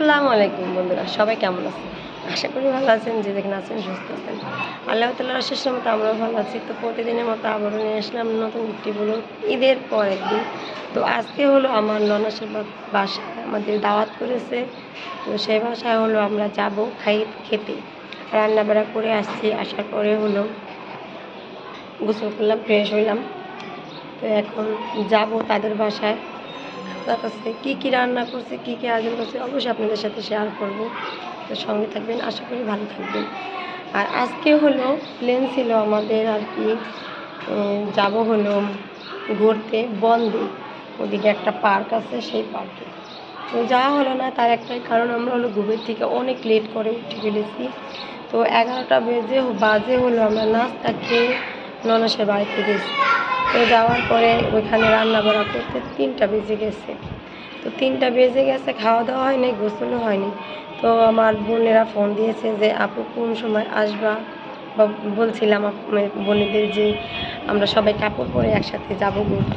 আসসালামু আলাইকুম বন্ধুরা, সবাই কেমন আছেন? আশা করি ভালো আছেন, যে যেখানে আছেন সুস্থ আছেন। আল্লাহ তাল্লাহ শেষ মতো আমরাও ভালো আছি। তো প্রতিদিনের মতো আবারও নিয়ে আসলাম নতুন একটি বলো ঈদের পরের দিন। তো আজকে হলো আমার ননাসের বাসায় আমাদের দাওয়াত করেছে। তো সেই বাসায় হলো আমরা যাব খাই, খেতে। রান্না বাড়া করে আসছি, আসার পরে হলো গোসল করলাম, ফ্রেশ হইলাম। তো এখন যাব তাদের বাসায়। তার কাছে কী কী রান্না করছে, কী কী আয়োজন করছে, অবশ্যই আপনাদের সাথে শেয়ার করব। তো সঙ্গে থাকবেন, আশা করি ভালো থাকবেন। আর আজকে হলো প্লেন ছিল আমাদের আর কি যাব হলো ঘুরতে বন্দে। ওদিকে একটা পার্ক আছে, সেই পার্কে তো যাওয়া হলো না তার একটাই কারণ, আমরা হলো ঘুমের থেকে অনেক লেট করে উঠে ফেলেছি। তো এগারোটা বেজে, বাজে হলো আমরা নাস্তা খেয়ে ননসের বাড়িতে গেছি। তো যাওয়ার পরে ওইখানে রান্না বান্না করতে তিনটা বেজে গেছে। তো তিনটা বেজে গেছে খাওয়া দাওয়া হয়নি, গোসলও হয়নি। তো আমার বোনেরা ফোন দিয়েছে যে, আপু, কোন সময় আসবা? বা বলছিলাম মানে বোনেদের যে, আমরা সবাই কাপড় পরে একসাথে যাব ঘুরতে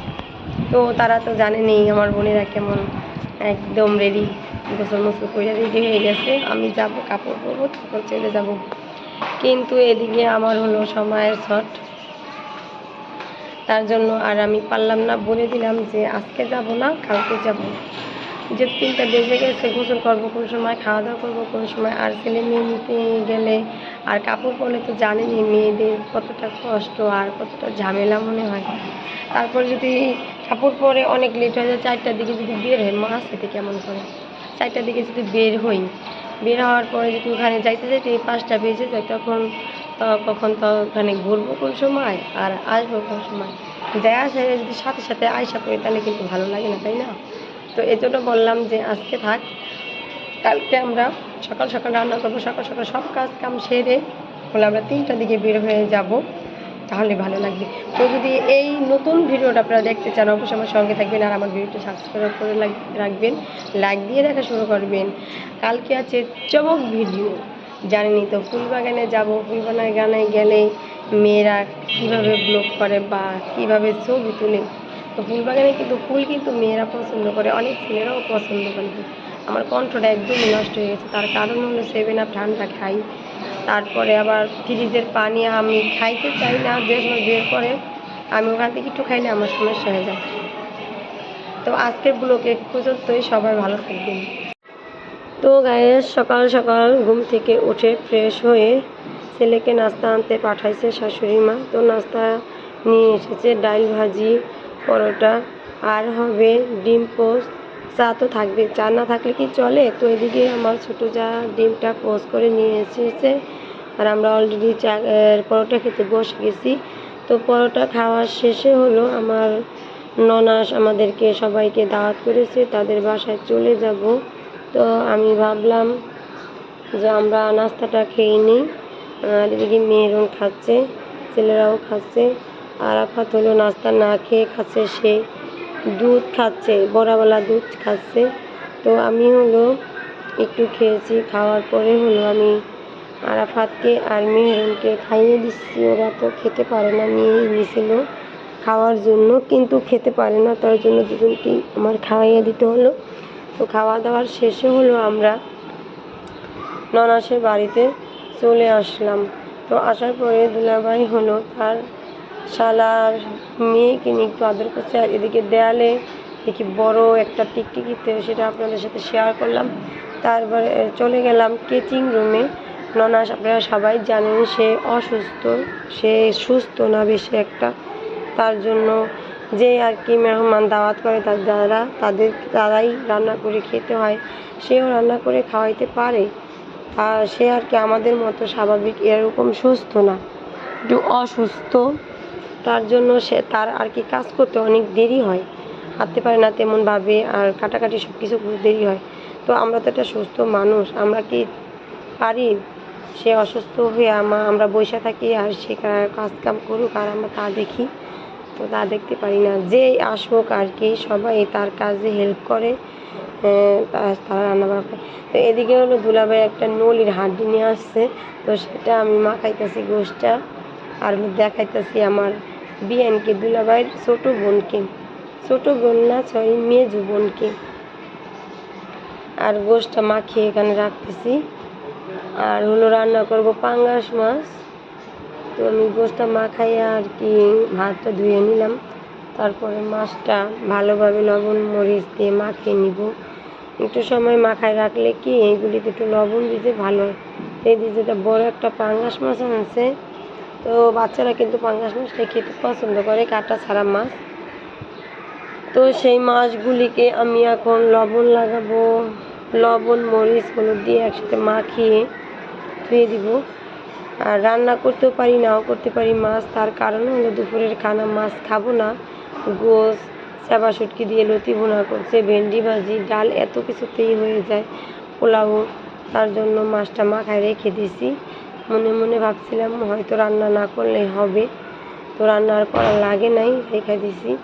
তো তারা তো জানেনি, আমার বোনেরা কেমন একদম রেডি গোসল মোসল করে রেডি হয়ে গেছে। আমি যাব, কাপড় পরবো, তারপর চলে যাব। কিন্তু এদিকে আমার হলো সময়ের শর্ট। তার জন্য আর আমি পারলাম না। বলে দিলাম যে আজকে যাব না, কালকে যাব। যে তিনটা বেজে গেছে, গোসল করব কোন সময় খাওয়া দাওয়া করব কোন সময়, আর ছেলে মেয়ে নিতে গেলে আর কাপড় পরলে তো জানেনই মেয়েদের কতটা কষ্ট আর কতটা ঝামেলা মনে হয়। তারপরে যদি কাপড় পরে অনেক লেট হয়ে যায়, চারটার দিকে যদি বের হয় মা সেটা কেমন করে? চারটার দিকে যদি বের হই, বের হওয়ার পরে যদি ওখানে যাইতে যাইতে পাঁচটা বেজে যায়, তখন তো কখন তো ওখানে ঘুরবো কোন সময় আর আসব কোন সময়? যাই আসে, যদি সাথে সাথে আয়সা করি তাহলে কিন্তু ভালো লাগে না, তাই না? তো এই জন্য বললাম যে আজকে থাক, কালকে আমরা সকাল সকাল রান্না করব, সকাল সকাল সব কাজ কাম সেরে বলে আমরা তিনটার দিকে বের হয়ে যাব, তাহলে ভালো লাগবে। তো যদি এই নতুন ভিডিওটা আপনারা দেখতে চান, অবশ্যই আমার সঙ্গে থাকবেন আর আমার ভিডিওটা সাবস্ক্রাইব করে রাখবেন লাইক দিয়ে দেখা শুরু করবেন। কালকে আছে চমক ভিডিও। জানেনই তো, ফুলবাগানে যাব, ফুলবাগানে গেলে মেয়েরা কীভাবে ব্লগ করে বা কীভাবে ছবি তুলে। তো ফুলবাগানে কিন্তু ফুল কিন্তু মেয়েরা পছন্দ করে, অনেক ছেলেরাও পছন্দ করে। আমার কণ্ঠটা একদমই নষ্ট হয়ে গেছে, তার কারণ হলো সেভেন আপ ঠান্ডা খাই। তারপরে আবার ফ্রিজের পানি আমি খাইতে চাই না যে সময় বের করে আমি ওখান থেকে একটু খাইলে আমার সমস্যা হয়ে যায়। তো আজকের ব্লগে পর্যন্তই, সবাই ভালো থাকবেন। তো গায়ে সকাল সকাল ঘুম থেকে উঠে ফ্রেশ হয়ে ছেলেকে নাস্তা আনতে পাঠাইছে শাশুড়ি মা। তো নাস্তা নিয়ে এসেছে, ডাল ভাজি, পরোটা, আর হবে ডিম পোস্ট চা তো থাকবে, চা না থাকলে কি চলে? তো এদিকে আমার ছোটো যা ডিমটা পোস্ট করে নিয়ে এসেছে। আর আমরা অলরেডি চা পরোটা খেতে বসে গেছি। তো পরোটা খাওয়ার শেষে হলো আমার ননাস আমাদেরকে সবাইকে দাওয়াত করেছে, তাদের বাসায় চলে যাব। তো আমি ভাবলাম যে আমরা নাস্তাটা খেয়ে নিই। আর এদিকে মেহরুন খাচ্ছে, ছেলেরাও খাচ্ছে। আর আপাত হলো নাস্তা না খেয়ে খাচ্ছে, সে দুধ খাচ্ছে, বড়াওয়ালা দুধ খাচ্ছে। তো আমি হলো একটু খেয়েছি, খাওয়ার পরে হলো আমি আরাফাতকে আর মেহরুনকে খাইয়ে দিচ্ছি। ওরা তো খেতে পারে না, নিয়েই নিয়েছিল খাওয়ার জন্য, কিন্তু খেতে পারে না। তার জন্য দুজনকেই আমার খাওয়াইয়ে দিতে হলো। তো খাওয়া দাওয়ার শেষে হলো আমরা ননাসের বাড়িতে চলে আসলাম। তো আসার পরে দুলাভাই হলো তার শালার মেয়েকে নিয়ে একটু আদর করছে। আর এদিকে দেয়ালে দেখি বড় একটা টিকটিকিতে সেটা আপনাদের সাথে শেয়ার করলাম। তারপরে চলে গেলাম কেচিং রুমে ননাস আপনারা সবাই জানেন সে অসুস্থ, সে সুস্থ না বেশি একটা। তার জন্য যে আর কি মেহমান দাওয়াত করে তার যারা, তাদের, তারাই রান্না করে খেতে হয়। সেও রান্না করে খাওয়াইতে পারে। আর সে আর কি আমাদের মতো স্বাভাবিক এরকম সুস্থ না। একটু অসুস্থ, তার জন্য সে, তার আর কি কাজ করতে অনেক দেরি হয়। হাঁটতে পারে না তেমনভাবে আর কাটাকাটি সব কিছু দেরি হয়। তো আমরা তো একটা সুস্থ মানুষ, আমরা কি পারি? সে অসুস্থ হয়ে আমা, আমরা বসে থাকি আর সে কাজ কাম করুক আর আমরা তা দেখি। তো তা দেখতে পারি না। যেই আসুক আর কি, সবাই তার কাজে হেল্প করে তা- তারা রান্না বান্না করে। তো এদিকে হলো দুলাভাই একটা নলির হাড্ডি নিয়ে আসছে, তো সেটা আমি মাখাইতেছি গোষ্ঠটা আর দেখাইতেছি আমার বিয়ানকে, দুলাভাইয়ের ছোটো বোনকে। ছোটো বোন না, সরি, মেজু বোনকে। আর গোশটা মাখিয়ে এখানে রাখতেছি। আর হলো রান্না করব পাঙ্গাস মাছ। তো আমি গোশটা মাখাই আর কি ভাতটা ধুয়ে নিলাম। তারপরে মাছটা ভালোভাবে লবণ, মরিচ দিয়ে মাখিয়ে নিব। একটু সময় মাখায় রাখলে কি এইগুলিতে একটু লবণ দিতে ভালো। এই যে যেটা বড় একটা পাঙ্গাস মাছ আছে, তো বাচ্চারা কিন্তু পাঙ্গাস মাছটা খেতে পছন্দ করে, কাটা ছাড়া মাছ। তো সেই মাছগুলিকে আমি এখন লবণ লাগাবো, লবণ, মরিচ, হলুদ দিয়ে একসাথে মাখিয়ে ধুয়ে দিব। আর রান্না করতেও পারি নাও করতে পারি মাছ। তার কারণ হলো দুপুরের খানা মাছ খাব না। গোস চাপা শুটকি দিয়ে লতি ভুনা করছে, ভেন্ডি ভাজি, ডাল, এত কিছুতেই হয়ে যায় পোলাও। তার জন্য মাছটা মাখায় রেখে দিছি। মনে মনে ভাবছিলাম হয়তো রান্না না করলে হবে। তো রান্না আর করা লাগে নাই, রেখে দিছি।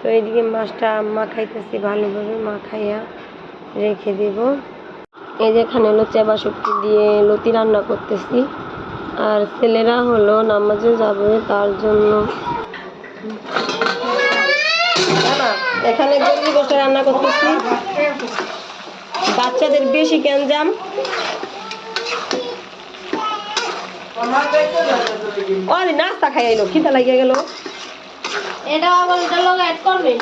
তো এইদিকে মাছটা মাখাইতেছি ভালোভাবে, মাখাইয়া রেখে দেব। এই যে এখানে হলো চেবা শুটকি দিয়ে লতি রান্না করতেছি। আর ছেলেরা হলো নামাজে যাবে তার জন্য। এখানে গরুর গোশত রান্না করতেছি। বাচ্চাদের বেশি গ্যাঞ্জাম। ও নাস্তা খাই আইলো খিদা লাগিয়ে গেল। এটা আবার এটা লোক অ্যাড করবে।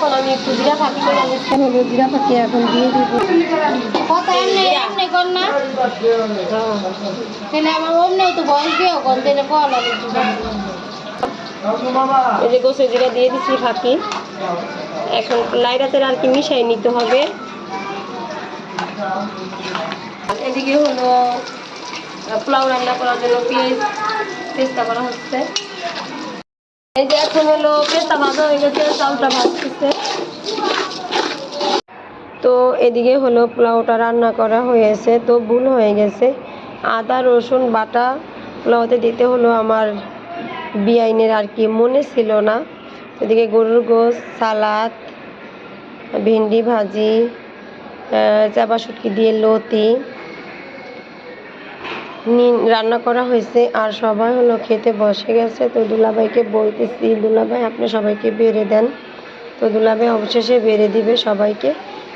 এখন আমি একটু জিরা ফাঁকি করে দিচ্ছি হলো জিরা ফাঁকি এখন দিয়ে দিব। কত এমনি এমনি কর না। তাহলে আমার অমনি তো বয়স দিও কোন দিনে কল লাগে এই যে গোসে জিরা দিয়ে দিচ্ছি ফাঁকি এখন লাইরাতে আর কি মিশাই নিতে হবে। এদিকে হলো পোলাও রান্না করার জন্য পেঁয়াজ পেস্তা করা হচ্ছে। এই যে হয়ে গেছে ভাজতেছে। তো এদিকে হলো পোলাওটা রান্না করা হয়েছে, তো ভুল হয়ে গেছে। আদা, রসুন, বাটা পোলাওতে দিতে হলো আমার বিআইনের আর কি, মনে ছিল না। এদিকে গরুর গোস সালাদ, ভেন্ডি ভাজি চাপা শুটকি দিয়ে লতি। রান্না করা হয়েছে আর সবাই হলো খেতে বসে গেছে। তো দুলাভাইকে বলতেছি, দুলাভাই, আপনি সবাইকে বেড়ে দেন। তো দুলাভাই অবশেষে বেড়ে দিবে সবাইকে।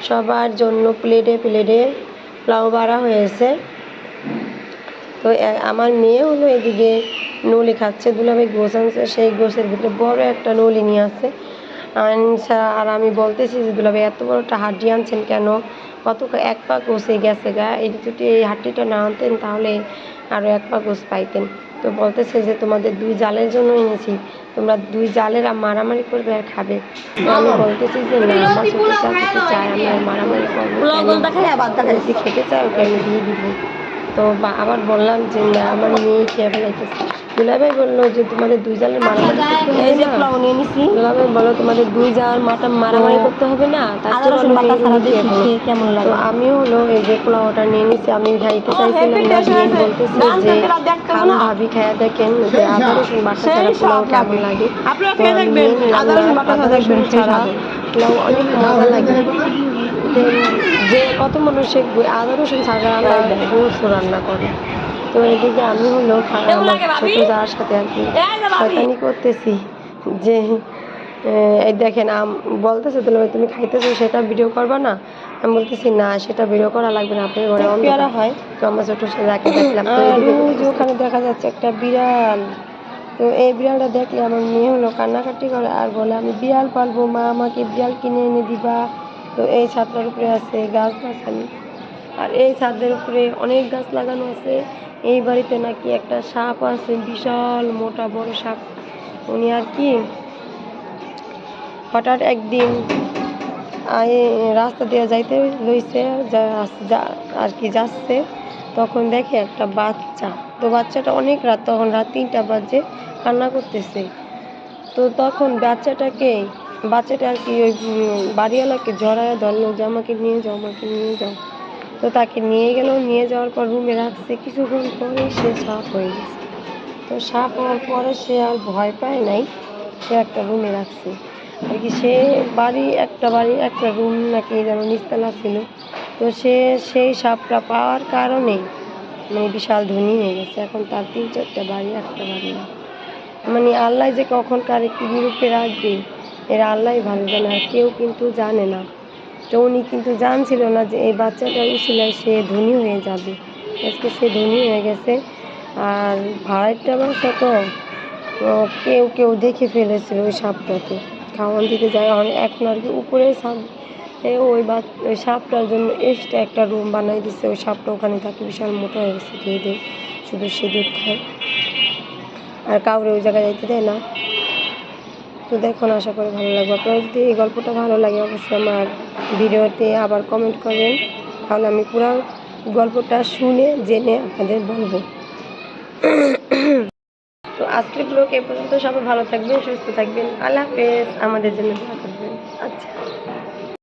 সবার জন্য প্লেটে প্লেটে লাউ বাড়া হয়েছে। তো আমার মেয়ে হলো এদিকে নলি খাচ্ছে। দুলাভাই গোছ আনছে, সেই গোছের ভিতরে বড় একটা নলি নিয়ে আসছে আর আমি বলতেছি যে, দুলাভাই, এত বড় একটা হাড্ডি আনছেন কেন? কত এক পা গোছে গেছে গা। এই যদি এই হাড্ডিটা না আনতেন তাহলে আরও এক পা গোছ পাইতেন। তো বলতেছে যে তোমাদের দুই জালের জন্য এনেছি। তোমরা দুই জালের আর মারামারি করবে আর খাবে। আমি বলতেছি যে না আমার ছোটো চা খেতে চাই আমি আর মারামারি করব খেতে চাই ওকে আমি দিয়ে দিব। তো আবার বললাম যে না আমার মেয়ে খেয়ে ফেলাইতেছে। দুলাভাই বলল যে তোমাদের দুই জালের মারামারি করতে হবে এই যে। পোলাও নিয়ে নিছি। দুলাভাই বলো তোমাদের দুই জাল মাটা মারামারি করতে হবে না তার। খেয়ে কেমন তো লাগে। আমি হলো এই যে পোলাওটা নিয়ে নিছি আমি খাইতে চাইছিলাম না দিয়ে বলতেছি যে খান ভাবি খায়া দেখেন যে আদা রসুন বাটা ছাড়া পোলাও কেমন লাগে? আপনারা আমি নিয়ে আদা রসুন বাটা ছাড়া দেখবেন, পোলাও অনেক মজা লাগে। যে কত মানুষে আদা রসুন ছাড়া রান্না করে। তো এদিকে আমি হলো আমার ছোট যার সাথে আর কি শয়তানি করতেছি যে এই দেখেন আম- বলতেছে তো তুমি খাইতেছো সেটা ভিডিও করবা না? আমি বলতেছি না সেটা ভিডিও করা লাগবে না আপনার ঘরে পেয়ারা হয়। তো আমরা ছোট যাকে দেখলাম। তো ওখানে দেখা যাচ্ছে একটা বিড়াল। তো এই বিড়ালটা দেখলে আমার মেয়ে হলো কান্নাকাটি করে আর বলে আমি বিড়াল পালবো মা আমাকে বিড়াল কিনে এনে দিবা। তো এই ছাদটার উপরে আছে গাছ গাছালি আর এই ছাদের উপরে অনেক গাছ লাগানো আছে। এই বাড়িতে নাকি একটা সাপ আছে, বিশাল মোটা বড় সাপ। উনি আর কি হঠাৎ একদিন রাস্তা দিয়ে যাইতে লইছে আর কি যাচ্ছে। তখন দেখে একটা বাচ্চা। তো বাচ্চাটা অনেক রাত, তখন রাত তিনটা বাজে, কান্না করতেছে। তো তখন বাচ্চাটাকে, বাচ্চাটা আর কি ওই বাড়িওয়ালাকে জড়ায় ধরলো যে, আমাকে নিয়ে যাও, আমাকে নিয়ে যাও। তো তাকে নিয়ে গেল নিয়ে যাওয়ার পর রুমে রাখছে। কিছুক্ষণ পরে সে সাপ হয়ে গেছে। তো সাপ হওয়ার পরে সে আর ভয় পায় নাই, সে একটা রুমে রাখছে। আর কি সে বাড়ি, একটা বাড়ি, একটা রুম নাকি যেন নিচতলা ছিল। তো সে সেই সাপটা পাওয়ার কারণেই মানে বিশাল ধনী হয়ে গেছে। এখন তার তিন চারটা বাড়ি, একটা বাড়ি না। মানে আল্লাহ যে কখন কারে কী রূপে রাখবে, এরা আল্লাহ ভালো জানে। আর কেউ কিন্তু জানে না। তো উনি কিন্তু জানছিল না যে এই বাচ্চাটার উচিলায় সে ধনী হয়ে যাবে। আজকে সে ধনী হয়ে গেছে। আর ভাড়াটা বাসা তো কেউ কেউ দেখে ফেলেছিল ওই সাপটাকে। খাওয়ান দিতে যায় এখন আর কি উপরে সাপ ওই বা ওই সাপটার জন্য এক্সট্রা একটা রুম বানাই দিচ্ছে ওই সাপটা ওখানে থাকে, বিশাল মোটা হয়ে গেছে খেয়ে দিয়ে। শুধু সে দুধ খায়। আর কাউরে ওই জায়গায় যাইতে দেয় না। তো দেখুন, আশা করি ভালো লাগবে। আপনার যদি এই গল্পটা ভালো লাগে, অবশ্যই আমার ভিডিওতে আবার কমেন্ট করবেন। তাহলে আমি পুরো গল্পটা শুনে, জেনে আপনাদের বলব। তো আজকের ব্লগ এ পর্যন্ত সবাই ভালো থাকবেন, সুস্থ থাকবেন। আল্লাহ হাফেজ। আমাদের জন্য দোয়া করবেন। আচ্ছা।